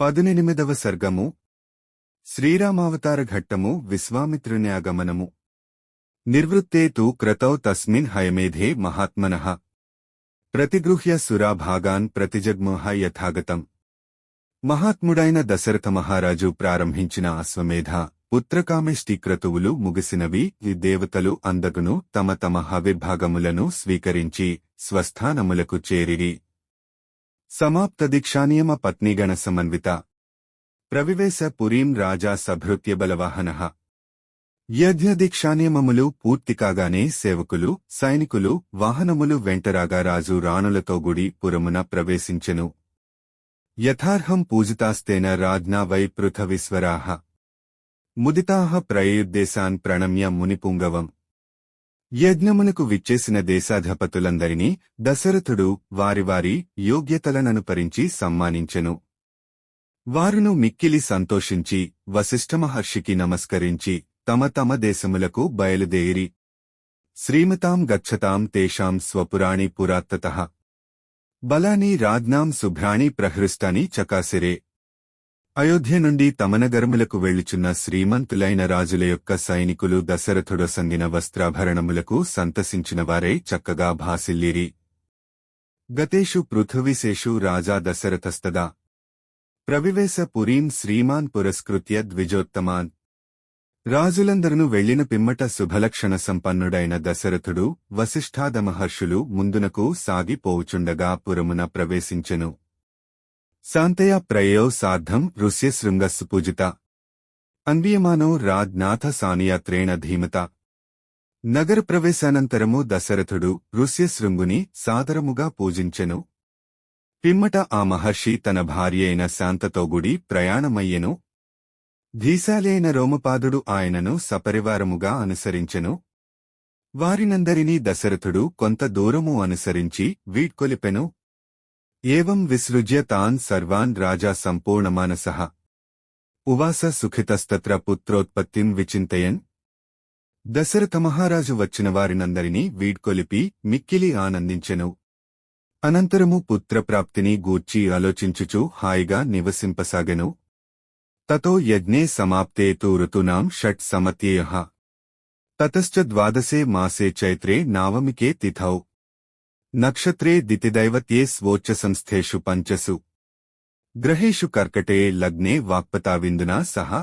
పదునెనిమిదవ సర్గము. శ్రీరామావతార ఘట్టము విశ్వామిత్రున్యాగమనము నిర్వృత్తే తు క్రతౌ తస్మిన్ హయమేధే మహాత్మనః. ప్రతిగృహ్య సురాభాగాన్ ప్రతిజగ్మోహ యథాగతం. మహాత్ముడైన దశరథ మహారాజు ప్రారంభించిన అశ్వమేధ పుత్రకామేష్టి క్రతువులు ముగిసినవి ఈ దేవతలు అందగును తమ తమ హవిర్భాగములను స్వీకరించి స్వస్థానములకు చేరిరి. సమాప్త దీక్షానియమ పత్నిగణ సమన్విత. ప్రవివేశ పురీం రాజా సభృత్య బలవాహన యజ్ఞ దీక్షానియమములు పూర్తి కాగానే సేవకులు సైనికులు వాహనములు వెంటరాగా రాజు రాణులతో గుడి పురమున ప్రవేశించెను. యథార్హం పూజితాస్తేన రాజ్ఞా వై పృథవిస్వరాహ ముదితాహ ప్రయుద్దేశాన్ ప్రణమ్య మునిపుంగవం. యజ్ఞమునకు విచ్చేసిన దేశాధిపతులందరినీ దశరథుడు వారి వారి యోగ్యతలననుపరించి సమ్మానించెను. వారును మిక్కిలి సంతోషించి వశిష్ఠమహర్షికి నమస్కరించి తమ తమ దేశములకు బయలుదేరి. శ్రీమతాం గచ్చతాం తేషాం స్వపురాణి పురాత్తత. బలాని రాజ్ఞాం శుభ్రాణి ప్రహృష్టాని చకాసిరే అయోధ్య నుండి తమనగరములకు వెళ్ళుచున్న శ్రీమంతులైన రాజుల యొక్క సైనికులు దశరథుడొసంగిన వస్త్రాభరణములకు సంతసించిన వారై చక్కగా భాసిల్లిరి. గతేషు పృథువిశేషు రాజా దశరథస్తదా ప్రవివేశ పురీం శ్రీమాన్ పురస్కృత్య ద్విజోత్తమాన్. రాజులందరూ వెళ్ళిన పిమ్మట శుభలక్షణ సంపన్నుడైన దశరథుడు వశిష్ఠాదమహర్షులు ముందునకు సాగిపోవుచుండగా పురమున ప్రవేశించెను. శాంతయ ప్రయో సార్ధం ఋష్యశృంగస్సు పూజిత. అన్వీయమానో రాజ్నాథ సానియాత్రేణ ధీమత. నగర ప్రవేశానంతరము దశరథుడు ఋష్యశృంగుని సాదరముగా పూజించెను. పిమ్మట ఆ మహర్షి తన భార్య అయిన శాంతతోగుడి ప్రయాణమయ్యెను. ధీశాలైన రోమపాదుడు ఆయనను సపరివారముగా అనుసరించెను. వారినందరినీ దశరథుడు కొంత దూరము అనుసరించి వీడ్కొలిపెను. ఏవం విసృజ్య తాన్ సర్వాన్ రాజా సంపూర్ణమానసః ఉవాస సుఖితస్తత్ర పుత్రోత్పత్తిం విచింతయన్. దశరథ మహారాజు వచ్చిన వారినందరినీ వీడ్కొలిపి మిక్కిలి ఆనందించెను. అనంతరము పుత్రప్రాప్తిని గూర్చి ఆలోచించుచు హాయిగా నివసింపసాగెను. తతో యజ్ఞే సమాప్తే తు ఋతునాం షట్ సమత్యేయ తతశ్చ ద్వాదశే మాసే చైత్రే నావమికే తిథౌ. నక్షత్రే దితిదైవత్యే స్వోచ్చసంస్థేషు పంచసు. గ్రహేషు కర్కటే లగ్నే వాక్పతావిందునా సహ.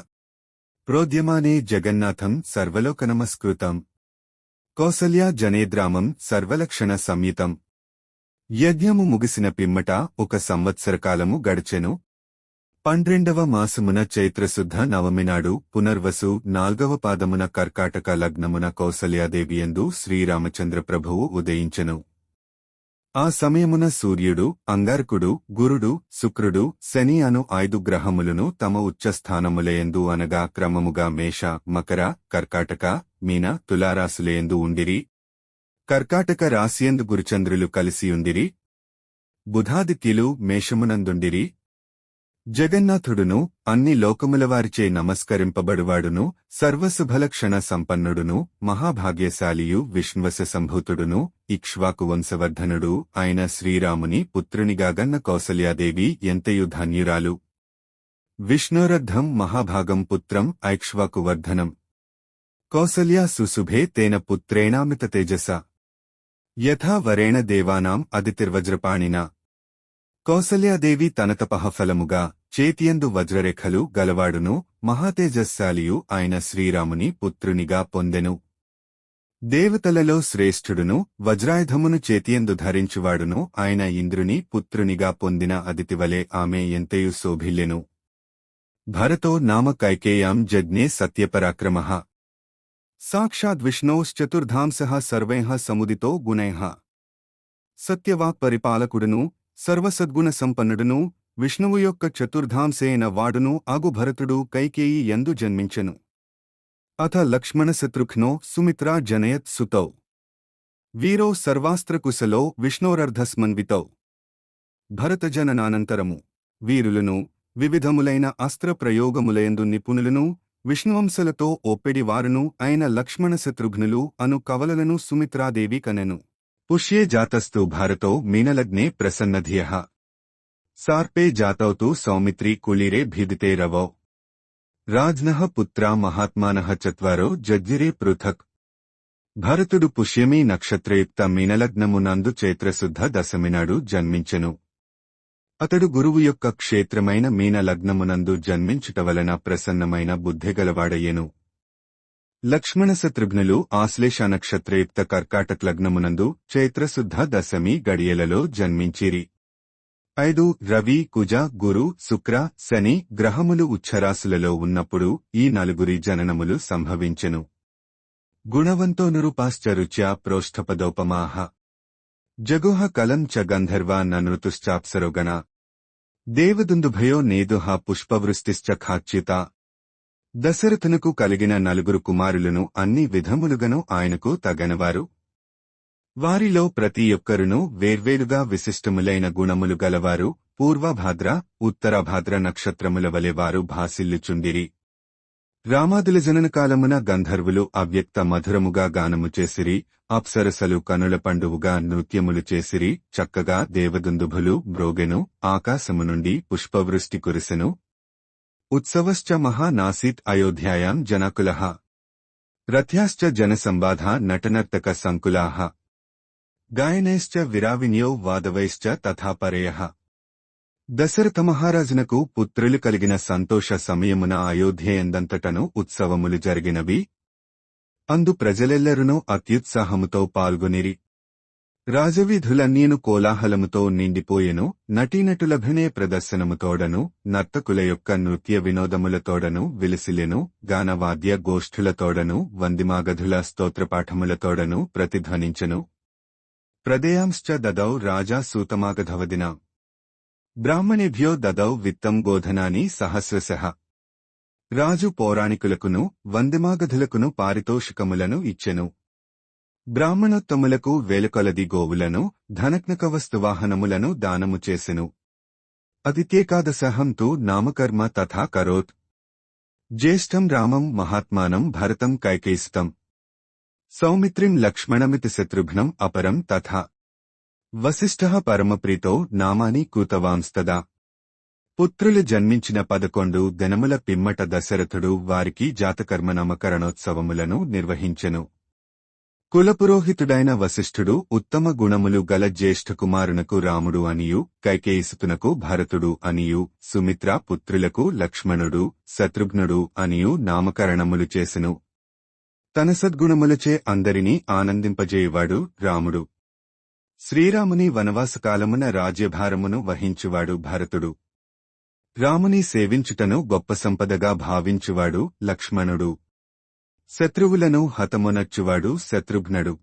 ప్రోద్యమానే జగన్నాథం సర్వలోకనమస్కృతం. కౌసల్యా జనేద్రామం సర్వలక్షణ సంయుతం. యజ్ఞము ముగిసిన పిమ్మట ఒక సంవత్సరకాలము గడిచెను. పండ్రెండవ మాసమున చైత్రశుద్ధ నవమినాడు పునర్వసు నాల్గవ పాదమున కర్కాటక లగ్నమున కౌసల్యాదేవియందు శ్రీరామచంద్ర ప్రభువు ఉదయించెను. ఆ సమయమున సూర్యుడు అంగార్కుడు గురుడు శుక్రుడు శని అను ఐదు గ్రహములను తమ ఉచ్చస్థానములయందు అనగా క్రమముగా మేష మకర కర్కాటక మీన తులారాశులయందు ఉండిరి. కర్కాటక రాశియందు గురుచంద్రులు కలిసియుండిరి. బుధాదిత్యులు మేషమునందుండిరి. జగన్నాథుడును అన్ని లోకములవారిచే నమస్కరింపబడువాడును సర్వశుభలక్షణ సంపన్నుడును మహాభాగ్యశాలియు విశ్వస సంభూతుడును ఇక్ష్వాకు వంశవర్ధనుడు అయిన శ్రీరాముని పుత్రునిగాగన్న కౌసల్యాదేవి ఎంతయు ధన్యురాలు? విష్ణురద్ధం మహాభాగం పుత్రం ఐక్ష్వాకు వర్ధనం. కౌసల్యా సుశుభే తేన పుత్రేణామిత తేజస. యథా వరేణ దేవానాం అదితిర్వజ్రపాణినా. కౌసల్యాదేవి తన తపహఫలముగా చేతియందు వజ్రరేఖలు గలవాడును మహాతేజస్శాలియు ఆయన శ్రీరాముని పుత్రునిగా పొందెను. దేవతలలో శ్రేష్ఠుడును వజ్రాయుధమును చేతియందు ధరించువాడును ఆయన ఇంద్రుని పుత్రునిగా పొందిన అదితివలే ఆమె ఎంతయు శోభిల్లెను. భరతో నామ కైకేయాం జజ్ఞే సత్యపరాక్రమః. సాక్షాద్విష్ణోశ్చతుర్ధాంసః సర్వైః సముదితో గుణైః. సత్యవాక్ పరిపాలకుడును సర్వసద్గుణ సంపన్నుడును విష్ణువు యొక్క చతుర్ధాంసేన వాడును అగు భరతుడు కైకేయి ఎందు జన్మించెను. అథ లక్ష్మణశత్రుఘ్నో సుమిత్రా జనయత్ సుతౌ. వీరో సర్వాస్త్రకుశలో విష్ణోరర్ధస్మన్వితౌ. భరతజననానంతరము. వీరులను వివిధములైన అస్త్ర ప్రయోగములయందు నిపుణులను విష్ణువంశలతో ఒప్పెడివారును అయిన అయిన లక్ష్మణశత్రుఘ్నులు అను కవలలను సుమిత్రాదేవి కనెను. పుష్యే జాతస్తు భారతో మీనలగ్నే ప్రసన్నధియ. సార్పే జాతౌతు సౌమిత్రి కులిరే భిదితే రవౌ. రాజ్నః పుత్రా మహాత్మానః చత్వారో జజ్జిరే పృథక్. భరతుడు పుష్యమీ నక్షత్రయుక్త మీనలగ్నమునందు చైత్రశుద్ధ దశమినాడు జన్మించెను. అతడు గురువు యొక్క క్షేత్రమైన మీనలగ్నమునందు జన్మించుట వలన ప్రసన్నమైన బుద్ధిగలవాడయ్యెను లక్ష్మణ శత్రుఘ్నులు ఆశ్లేష నక్షత్రయుక్త కర్కాటక లగ్నమునందు చైత్రశుద్ధ దశమి గడియలలో జన్మించిరి. ఐదు రవి కుజ గురు శుక్ర శని గ్రహములు ఉచ్చరాశులలో ఉన్నప్పుడు ఈ నలుగురి జననములు సంభవించెను. గుణవంతో నిరుపాశ్చరుచ్యా ప్రోష్ఠపదోపమాహ. జగుహ కలం చ గంధర్వ ననృతుశ్చాప్సరోగణ దేవదుందుభయో నేదుహ పుష్పవృష్టిశ్చ ఖాచ్యుత. దశరథునకు కలిగిన నలుగురు కుమారులను అన్ని విధములుగాను ఆయనకు తగనవారు. వారిలో ప్రతి ఒక్కరును వేర్వేరుగా విశిష్టములైన గుణములు గలవారు పూర్వభాద్ర ఉత్తరభాద్ర నక్షత్రముల వలె వారు భాసిల్లుచుండిరి. రామాదుల జనన కాలమున గంధర్వులు అవ్యక్త మధురముగా గానము చేసిరి అప్సరసలు కనుల పండువుగా నృత్యములు చేసిరి చక్కగా దేవదుందుభులు బ్రోగెను ఆకాశము నుండి పుష్పవృష్టి కురిసెను ఉత్సవశ్చ మహానాసీత్ అయోధ్యాయాం జనకులః. రథ్యాశ్చ జనసంబాధ నటనర్తక సంకులాః. గాయనైశ్చ విరావిన్యో వాదవైశ్చ తథాపరేయః దశరథ మహారాజునకు పుత్రులు కలిగిన సంతోష సమయమున అయోధ్యయందంతటను ఉత్సవములు జరిగినవి. అందు ప్రజలెల్లరునూ అత్యుత్సాహముతో పాల్గొనిరి. రాజవీధులన్నీను కోలాహలముతో నిండిపోయెను నటీనటులభినే ప్రదర్శనముతోడను నర్తకుల యొక్క నృత్య వినోదములతోడను విలిసిలెను గానవాద్య గోష్ఠులతోడను వందిమాగధుల స్తోత్రపాఠములతోడను ప్రతిధ్వనించెను. ప్రదేయాంశ్చ దదౌ రాజా సూతమాగధవదిన. బ్రాహ్మణేభ్యో దదౌ విత్తం గోధనాని సహస్రశః. రాజు పౌరాణికులకును వందిమాగధులకును పారితోషికములను ఇచ్చెను. బ్రాహ్మణోత్తములకు వేలకొలది గోవులను ధనక్నక వస్తువాహనములను దానము చేసెను. అదిత్యేకాదశహంతు నామకర్మ తథా కరోత్. జ్యేష్ఠం రామం మహాత్మానం భరతం కైకేయిస్తం. సౌమిత్రిం లక్ష్మణమితి శత్రుఘ్నం అపరం తథా. వశిష్ఠః పరమప్రీతో నామాని కూతవాంస్తదా. పుత్రులు జన్మించిన పదకొండు దినముల పిమ్మట దశరథుడు వారికి జాతకర్మ నామకరణోత్సవములను నిర్వహించెను. కులపురోహితుడైన వశిష్ఠుడు ఉత్తమ గుణములు గల జ్యేష్ఠ కుమారునకు రాముడు అనియు కైకేయిసుతునకు భరతుడు అనియు సుమిత్ర పుత్రులకు లక్ష్మణుడు శత్రుఘ్నుడు అనియు నామకరణములు చేసెను. తన సద్గుణములచే అందరినీ ఆనందింపజేయువాడు రాముడు. శ్రీరాముని వనవాసకాలమున రాజ్యభారమును వహించువాడు భరతుడు. రాముని సేవించుటను గొప్ప సంపదగా భావించువాడు లక్ష్మణుడు. శత్రువులను హతమునచ్చువాడు శత్రుఘ్నడు.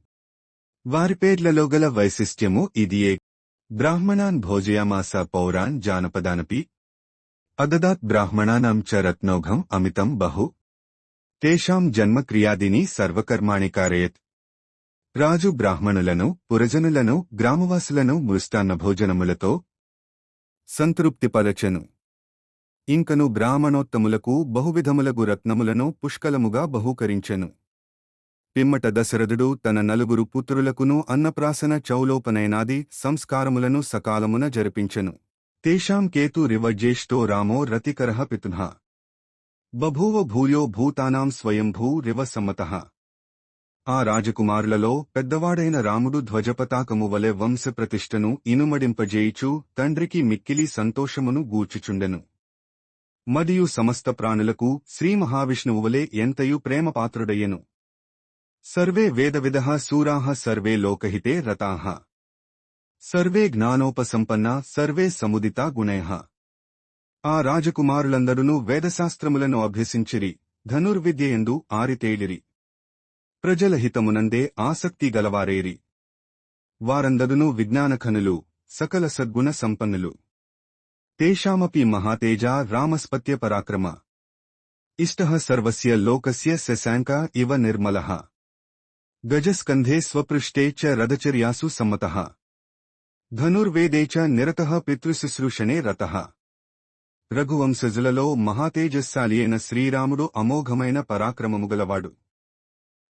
వారి పేర్లలో గల వైశిష్ట్యము ఇదియే బ్రాహ్మణాన్ భోజయామాస పౌరాన్ జానపదానపి. అదదాత్ బ్రాహ్మణానాం చ రత్నోఘం అమితం బహు. తేషాం జన్మక్రియాదిని సర్వకర్మాణి కారయత్ రాజు బ్రాహ్మణులను పురజనులను గ్రామవాసులను మృష్టాన్న భోజనములతో సంతృప్తిపరచెను. ఇంకను బ్రాహ్మణోత్తములకు బహువిధములగు రత్నములను పుష్కలముగా బహూకరించెను. పిమ్మట దశరథుడు తన నలుగురు పుత్రులకును అన్నప్రాసన చౌలోపనయనాది సంస్కారములను సకాలమున జరిపించెను. తేషాం కేతురివ జ్యేష్ఠో రామో రతికరః పితునః. బభూవ భూయో భూతానాం స్వయంభూ రివ సమ్మతః. ఆ రాజకుమారులలో పెద్దవాడైన రాముడు ధ్వజపతాకము వలె వంశప్రతిష్టను ఇనుమడింపజేయుచు తండ్రికి మిక్కిలి సంతోషమును గూర్చుచుండెను. మరియు సమస్త ప్రాణులకు శ్రీ మహావిష్ణువు వలె ఎంతయు ప్రేమపాత్రుడయ్యను. సర్వే వేదవిదః సూరాః సర్వే లోకహితే రతాః. సర్వే జ్ఞానోపసంపన్నా సర్వే సముదితా గుణైః. ఆ రాజకుమారులందరూ వేదశాస్త్రములను అభ్యసించిరి ధనుర్విద్యయందు ఆరితేలిరి ప్రజల హితమునందే ఆసక్తి గలవారేరి. వారందరునూ విజ్ఞానఖనులు సకల సద్గుణ సంపన్నులు. తేషామపి మహాతేజా రామస్పత్య పరాక్రమ. ఇష్టః సర్వస్య లోకస్య శశాంక ఇవ నిర్మలః. గజస్కంధే స్వపృష్టే చ రథచర్యాసు సమ్మతః. ధనుర్వేదే చ నిరతః పితృశుశ్రూషణే రతః. రఘువంశజులలో మహాతేజస్శాలి అయిన శ్రీరాముడు అమోఘమైన పరాక్రమముగలవాడు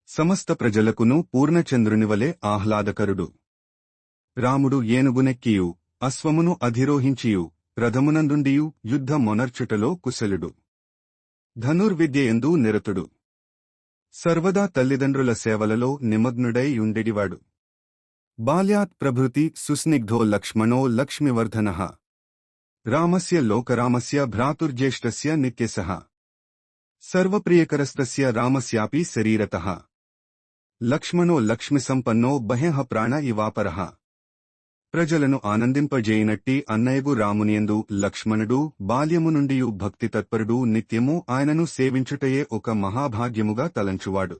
సమస్త ప్రజలకును పూర్ణచంద్రునివలే ఆహ్లాదకరుడు. రాముడు ఏనుగునెక్కియు అశ్వమును అధిరోహించియు రథమునందుండియు యుద్ధ మొనర్చుటలో కుశలుడు. ధనుర్విద్యయందు నిరతుడు. సర్వదా తల్లిదండ్రుల సేవలలో నిమగ్నుడై యుండెడివాడు. బాల్యాత్ ప్రభృతి సుస్నిగ్ధో లక్ష్మణో లక్ష్మివర్ధనః. రామస్య లోకరామస్య భ్రాతుర్జ్యేష్ఠస్య నిత్యసః. సర్వప్రియకరస్తస్య రామస్యాపి శరీరతః. లక్ష్మణో లక్ష్మిసంపన్నో బహ్యః ప్రాణ ఇవాపరః. ప్రజలను ఆనందింపజేయనట్టి అన్నయ్యగు రామునియందు లక్ష్మణుడు బాల్యము నుండియు భక్తి తత్పరుడు నిత్యము ఆయనను సేవించుటయే ఒక మహాభాగ్యముగా తలంచువాడు.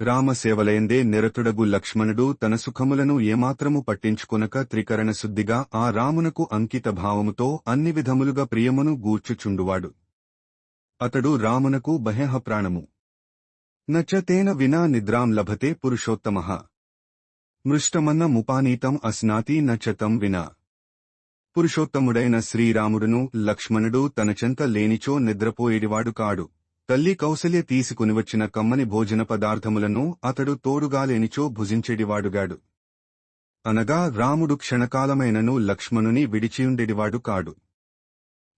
రామసేవలయందే నిరతుడగు లక్ష్మణుడు తన సుఖములను ఏమాత్రము పట్టించుకొనక త్రికరణ శుద్ధిగా ఆ రామునకు అంకిత భావముతో అన్ని విధములుగా ప్రియమును గూర్చుచుండువాడు. అతడు రామునకు బహ్యః ప్రాణము నచతేన వినా నిద్రాం లభతే పురుషోత్తమ. మృష్టమన్న ముపానీతం అస్నాతి నచతం వినా. పురుషోత్తముడైన శ్రీరాముడును లక్ష్మణుడు తనచెంత లేనిచో నిద్రపోయేడివాడు కాడు. తల్లి కౌసల్య తీసుకునివచ్చిన కమ్మని భోజన పదార్థములను అతడు తోడుగాలేనిచో భుజించెడివాడుగాడు అనగా రాముడు క్షణకాలమైనను లక్ష్మణుని విడిచియుండెడివాడు కాడు.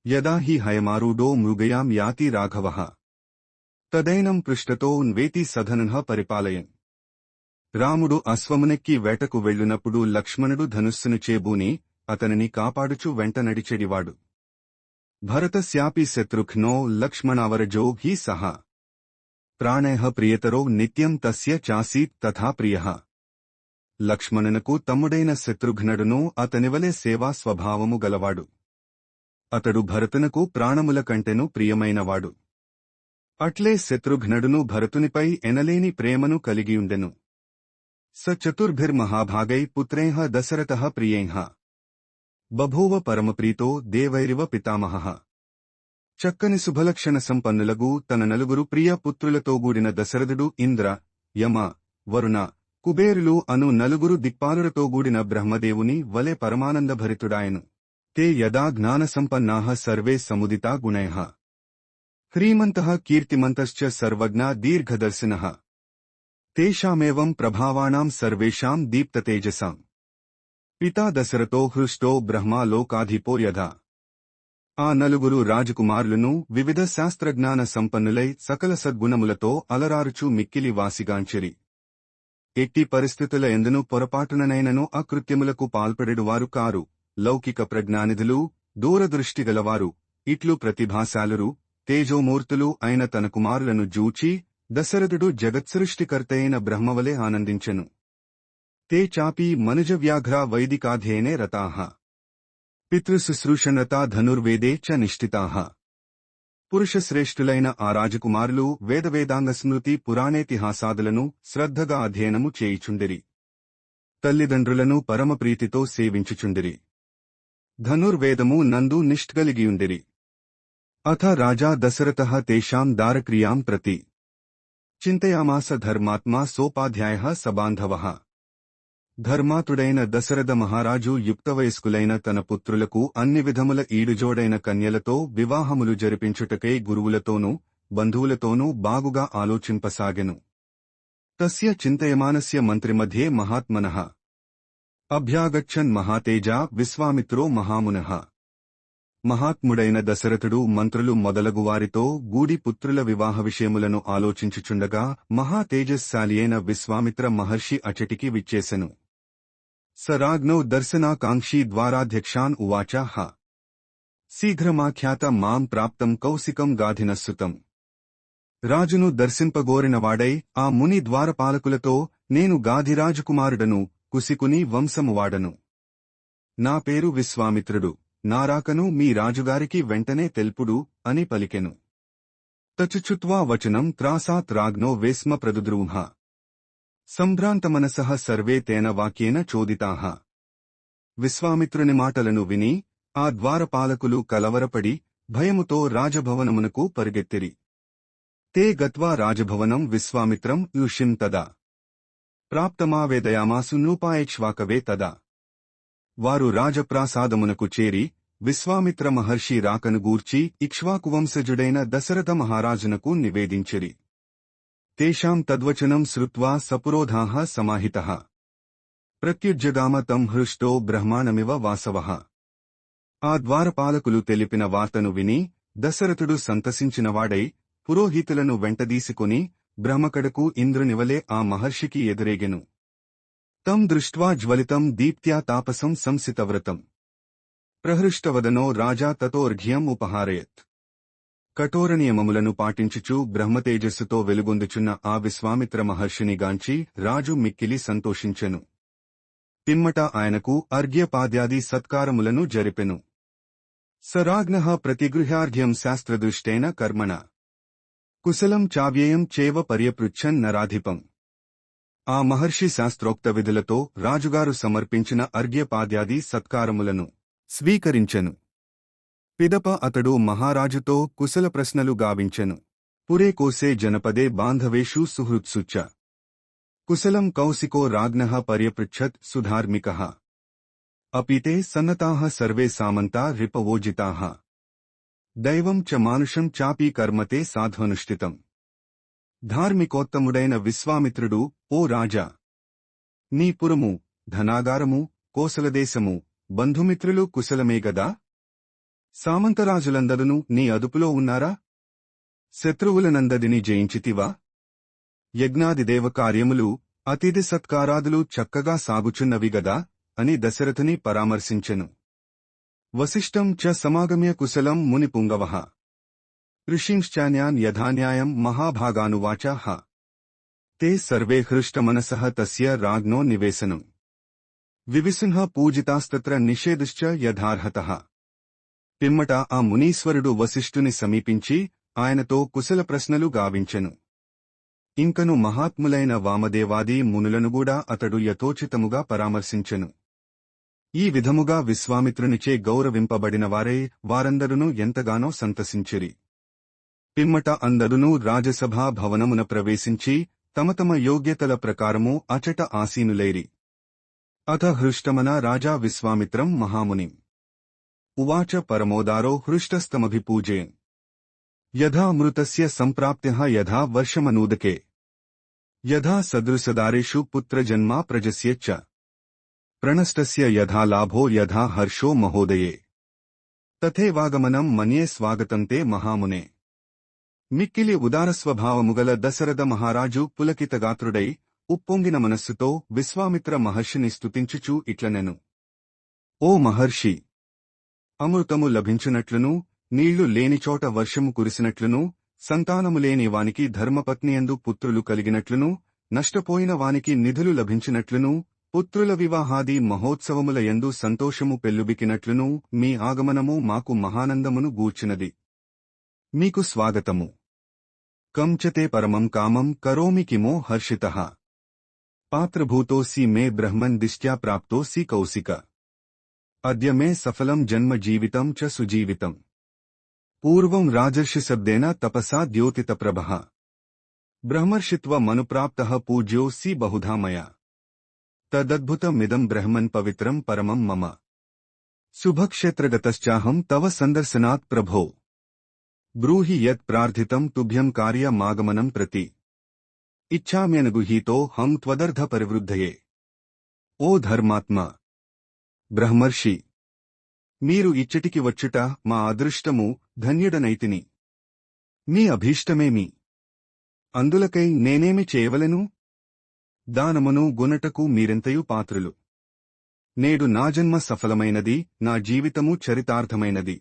యదా హి హయమారుడో మృగయాం యాతి రాఘవః. తదైనం పృష్టతో వేతి సధనః పరిపాలయన్. రాముడు అశ్వమునెక్కి వేటకు వెళ్ళినప్పుడు లక్ష్మణుడు ధనుస్సును చేబూని అతనిని కాపాడుచు వెంట నడిచెడివాడు. భరతస్యాపి శత్రుఘ్నో లక్ష్మణావరజో హి సహ. ప్రాణేహ ప్రియతరో నిత్యం తస్య చాసీత్ తథా ప్రియ. లక్ష్మణునకు తమ్ముడైన శత్రుఘ్నుడును అతనివలే సేవా స్వభావము గలవాడు. అతడు భరతునకు ప్రాణముల కంటెను ప్రియమైనవాడు. అట్లే శత్రుఘ్నుడును భరతునిపై ఎనలేని ప్రేమను కలిగియుండెను. స చతుర్భిర్మహాభాగై పుత్రేహ దశరథః ప్రియేహ బభూవ పరమప్రీతో దేవైరివ పితామహః చక్కని శుభలక్షణ సంపన్నులగు తన నలుగురు ప్రియ పుత్రులతో కూడిన దశరథుడు ఇంద్ర యమ వరుణ కుబేరులు అను నలుగురు దిక్పాలులతో కూడిన బ్రహ్మదేవుని వలె పరమానందభరితుడాయను తే యదా జ్ఞానసంపన్నాః సర్వే సముదితా గుణైః హ్రీమంతః కీర్తిమంతశ్చ సర్వజ్ఞా దీర్ఘదర్శినః తేషామేవం ప్రభావాణాం సర్వేషాం దీప్తతేజసాం. పితా దశరథో హృష్టో బ్రహ్మా లోకాధిపో యథా. ఆ నలుగురు రాజకుమారులను వివిధ శాస్త్రజ్ఞాన సంపన్నులై సకల సద్గుణములతో అలరారుచు మిక్కిలి వాసిగాంచెరి. ఎట్టి పరిస్థితుల ఎందును పొరపాటుననైనను అకృత్యములకు పాల్పడెడువారు కారు. లౌకిక ప్రజ్ఞానిధులు దూరదృష్టిగలవారు ఇట్లు ప్రతిభాశాలురు తేజోమూర్తులు అయిన తన కుమారులను జూచి దశరథుడు జగత్సృష్టికర్తయైన బ్రహ్మవలే ఆనందించెను. తే చాపి మనుజవ్యాఘ్రా వైదికాధ్యయనే రతాహ పితృశుశ్రూషణతా ధనుర్వేదే చ నిష్ఠితాహ పురుషశ్రేష్ఠులైన ఆ రాజకుమారులు వేదవేదాంగ స్మృతి పురాణేతిహాసాదులను శ్రద్ధగా అధ్యయనము చేయిచుండిరి. తల్లిదండ్రులను పరమప్రీతితో సేవించుచుండిరి. ధనుర్వేదము నందు నిష్ఠగలిగియుండిరి అథ రాజా దశరథః తేషాం దారక్రియాం ప్రతి. చింతయామాస ధర్మాత్మా సోపాధ్యాయ సబాంధవః ధర్మాతుడైన దశరథ మహారాజు యుక్తవయస్కులైన తన పుత్రులకు అన్ని విధముల ఈడుజోడైన కన్యలతో వివాహములు జరిపించుటకై గురువులతోనూ బంధువులతోనూ బాగుగా ఆలోచింపసాగెను. తస్య చింతయమానస్య మంత్రిమధ్యే మహాత్మన। అభ్యాగచ్చన్ మహాతేజా విశ్వామిత్రో మహామునః। మహాత్ముడైన దశరథుడు మంత్రులు మొదలగువారితో గూడి పుత్రుల వివాహ విషయములను ఆలోచించుచుండగా మహాతేజస్శాలి అయిన విశ్వామిత్ర మహర్షి అచటికి విచ్చేసెను. సరాగ్నౌ దర్శనాకాంక్షీ ద్వారాధ్యక్షాన్ ఉవాచ హ. శీఘ్రమాఖ్యాత మాం ప్రాప్తం కౌశికం గాధినస్సుతం. రాజును దర్శింపగోరినవాడై ఆ ముని ద్వారపాలకులతో నేను గాధిరాజకుమారుడను కుసికుని వంశమువాడను. నా పేరు విశ్వామిత్రుడు. నారాకను మీ రాజుగారికి వెంటనే తెల్పుడు అని పలికెను. తచుచుత్వా వచనం త్రాసాత్ రాగ్నో వేస్మ ప్రదుద్రూహ. సంభ్రాంతమనసః సర్వే తేన వాక్యేన చోదితాః. విశ్వామిత్రుని మాటలను విని ఆ ద్వారపాలకులు కలవరపడి భయముతో రాజభవనమునకు పరిగెత్తిరి. తే గత్వా రాజభవనం విశ్వామిత్రం యుషిం తదా. ప్రాప్తమావేదయామాసు నూపాయక్ష్వాకవే తదా. వారు రాజప్రాసాదమునకు చేరి విశ్వామిత్ర మహర్షి రాకను గూర్చి ఇక్ష్వాకువంశజుడైన దశరథ మహారాజునకు నివేదించిరి. తేషాం తద్వచనం శ్రుత్వా సపురోధాః సమాహితః. ప్రత్యుజ్జగామ తం హృష్టో బ్రహ్మాణమివ వాసవః. ఆ ద్వారపాలకులు తెలిపిన వార్తను విని దశరథుడు సంతసించినవాడై పురోహితులను వెంటదీసుకుని బ్రహ్మకడకు ఇంద్రునివలే ఆ మహర్షికి ఎదురేగెను. తం దృష్ట్వా జ్వలితం దీప్త్యా తాపసం సంసితవ్రతం. ప్రహృష్టవదనో రాజా తతోర్ఘ్యం ఉపహారయత్. కఠోర నియమములను పాటించుచు బ్రహ్మతేజస్సుతో వెలుగొందుచున్న ఆ విశ్వామిత్ర మహర్షిని గాంచి రాజు మిక్కిలి సంతోషించెను. పిమ్మట ఆయనకు అర్ఘ్యపాద్యాది సత్కారములను జరిపెను. సరాజ్ఞ ప్రతిగృహ్యార్ఘ్యం శాస్త్రదృష్టేన కర్మణ. కుశలం చావ్యయం చేవ పర్యపృచ్ఛన్ నరాధిపం. ఆ మహర్షి శాస్త్రోక్త విధులతో రాజుగారు సమర్పించిన అర్ఘ్యపాద్యాది సత్కారములను స్వీకరించెను. పిదప అతడు మహారాజుతో కుశల ప్రశ్నలు గావించెను. పురే కోసే జనపదే బాంధవేషు సుహృత్సుచ్చ కుశలం కౌశికో రాజ్ఞః పర్యపృచ్చత్ సుధార్మిక. అపితే సన్నతా సర్వే సామంతా రిపవోజితా. దైవం చ మానుషం చాపి కర్మతే సాధ్వనుష్ఠితం. ధార్మికోత్తముడైన విశ్వామిత్రుడు ఓ రాజా! నీ పురము ధనాగారము కోసలదేశము బంధుమిత్రులు కుశలమే గదా? సామంతరాజులందరూ నీ అదుపులో ఉన్నారా? శత్రువులనందదిని జయించితివా? యజ్ఞాదిదేవ కార్యములు అతిథి సత్కారాదులు చక్కగా సాగుచున్నవి గదా? అని దశరథుని పరామర్శించెను. వశిష్టం చ సమాగమ్య కుశలం మునిపుంగవః ఋషింశ్చాన్యాన్ యథాన్యాయం మహాభాగానువాచ. తే సర్వే హృష్టమనసః తస్య రాజ్ఞో నివేశనం. వివిసింహ పూజితాస్తత్ర నిషేధశ్చ యథార్హత. పిమ్మట ఆ మునీశ్వరుడు వశిష్ఠుని సమీపించి ఆయనతో కుశల ప్రశ్నలు గావించెను. ఇంకను మహాత్ములైన వామదేవాది మునులనుగూడా అతడు యథోచితముగా పరామర్శించెను. ఈ విధముగా విశ్వామిత్రునిచే గౌరవింపబడినవారే వారందరునూ ఎంతగానో సంతసించిరి. పిమ్మట అందరునూ రాజసభా భవనమున ప్రవేశించి తమ తమ యోగ్యతల ప్రకారము అచట ఆసీనులైరి. అథ హృష్టమన రాజా విశ్వామిత్రం మహామునిం ఉవాచ పరమోదారో హృష్టస్తమభిపూజయన్ యథా మృతస్య సంప్రాప్త్యః యథా వర్షమనూదకే యథా సదృశదారేషు పుత్రజన్మా ప్రజస్య చ ప్రణష్టస్య యథా లాభో యథా హర్షో మహోదయే తథేవాగమనం మన్యే స్వాగతం తే మహామునే మిక్కిలి ఉదారస్వభావముగల దశరథ మహారాజు పులకితగాత్రుడై ఉప్పొంగిన మనస్సుతో విశ్వామిత్ర మహర్షిని స్తుతించుచూ ఇట్లనెను. ఓ మహర్షి! అమృతము లభించునట్లును నీళ్ళు లేనిచోట వర్షము కురిసినట్లును సంతానము లేని వానికి ధర్మపత్నియందు పుత్రులు కలిగినట్లును నష్టపోయిన వానికి నిధులు లభించినట్లును పుత్రుల వివాహాది మహోత్సవముల యందు సంతోషము పెల్లుబికినట్లును మీ ఆగమనము మాకు మహానందమును గూర్చినది. మీకు స్వాగతము. కంచతే పరమం కామం కరోమి కిమో హర్షితః. पात्र भूतोसी मे ब्रह्मन दिष्ट्या प्राप्तोसी कौसिक अद्य मे सफलम जन्म जीवितम च सुजीवितम। पूर्व राजर्षि राजर्षिशब्देन तपसा द्योतित प्रभ ब्रह्मर्षित्व मनु प्राप्त पूज्योसी बहुधा मया। तदद्भुत मिदम ब्रह्मन पवित्रम परमं मम। शुभक्षेत्रगतश्चाहं तव सन्दर्शनात् प्रभो। ब्रूहि यत् प्रार्थितं तुभ्यं कार्यमागमनं प्रति। ఇచ్ఛామ్యనుగుహీతో హం త్వదర్ధ పరివృద్ధయే ఓ ధర్మాత్మ బ్రహ్మర్షి మీరు ఇచ్చటికి వచ్చుట మా అదృష్టము ధన్యుడనైతిని మీ అభీష్టమేమి అందులకై నేనేమి చేయవలెను దానమును గుణటకు మీరెంతయు పాత్రులు నేడు నా జన్మ సఫలమైనది నా జీవితము చరితార్థమైనది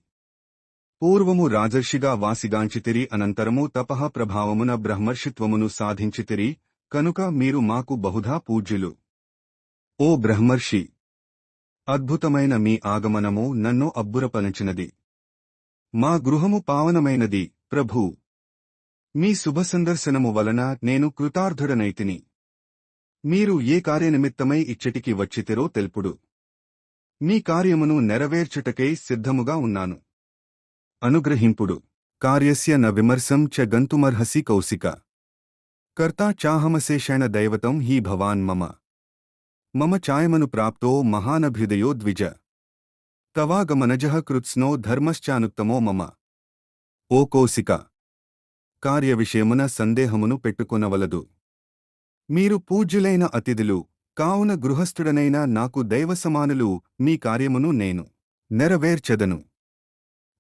పూర్వము రాజర్షిగా వాసిగాంచితిరి అనంతరము తపః ప్రభావమున బ్రహ్మర్షిత్వమును సాధించితిరి కనుక మీరు మాకు బహుధా పూజ్యులు. ఓ బ్రహ్మర్షి! అద్భుతమైన మీ ఆగమనము నన్ను అబ్బురపలించినది మా గృహము పావనమైనది ప్రభూ! మీ శుభ సందర్శనము వలన నేను కృతార్థుడనైతిని. మీరు ఏ కార్యనిమిత్తమై ఇచ్చటికి వచ్చితిరో తెలుపుడు. మీ కార్యమును నెరవేర్చుటకై సిద్ధముగా ఉన్నాను. అనుగ్రహింపుడు. కార్యస్య న విమర్శం చ గంతుమర్హసి కౌశిక. కర్తా చాహమశేషేణ దైవతం హి భవాన్ మమ. మమ చాయమను ప్రాప్తో మహానభ్యుదయో ద్విజ. తవాగమనజః కృత్స్నో ధర్మశ్చానుక్తమో మమ. ఓ కౌశిక! కార్యవిషయమున సందేహమును పెట్టుకొనవలదు. మీరు పూజ్యులైన అతిథులు కావున గృహస్థుడనైన నాకు దైవసమానులు మీ కార్యమును నేను నెరవేర్చెదను.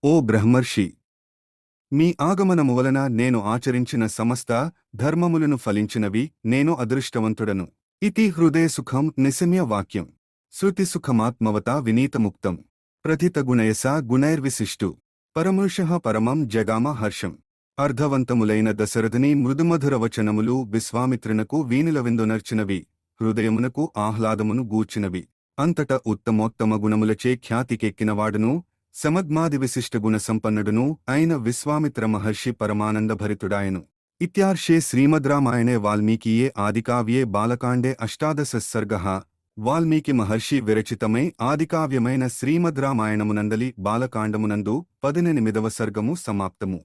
ఓ బ్రహ్మర్షి! మీ ఆగమనము వలన నేను ఆచరించిన సమస్త ధర్మములను ఫలించినవి నేను అదృష్టవంతుడను. ఇతి హృదయ సుఖం నిశమ్య వాక్యం. శృతి సుఖమాత్మవత వినీతముక్తం. ప్రథితగుణయసా గుణైర్విశిష్టు. పరమృష పరమం జగామ హర్షం. అర్ధవంతములైన దశరథని మృదుమధుర వచనములు విశ్వామిత్రునకు వీణులవిందునర్చినవి హృదయమునకు ఆహ్లాదమును గూర్చినవి. అంతట ఉత్తమోత్తమ గుణములచే ఖ్యాతికెక్కినవాడును సమగ్మాది విశిష్ట గుణ సంపన్నుడును అయిన విశ్వామిత్ర మహర్షి పరమానంద భరితుడాయను ఇత్యార్షే శ్రీమద్ రామాయణే వాల్మీకియే ఆదికావ్యే బాలకాండే అష్టాదశ సర్గ. వాల్మీకి మహర్షి విరచితమై ఆదికావ్యమైన శ్రీమద్ రామాయణమునందలి బాలకాండమునందు పదినెనిమిదవ సర్గము సమాప్తము.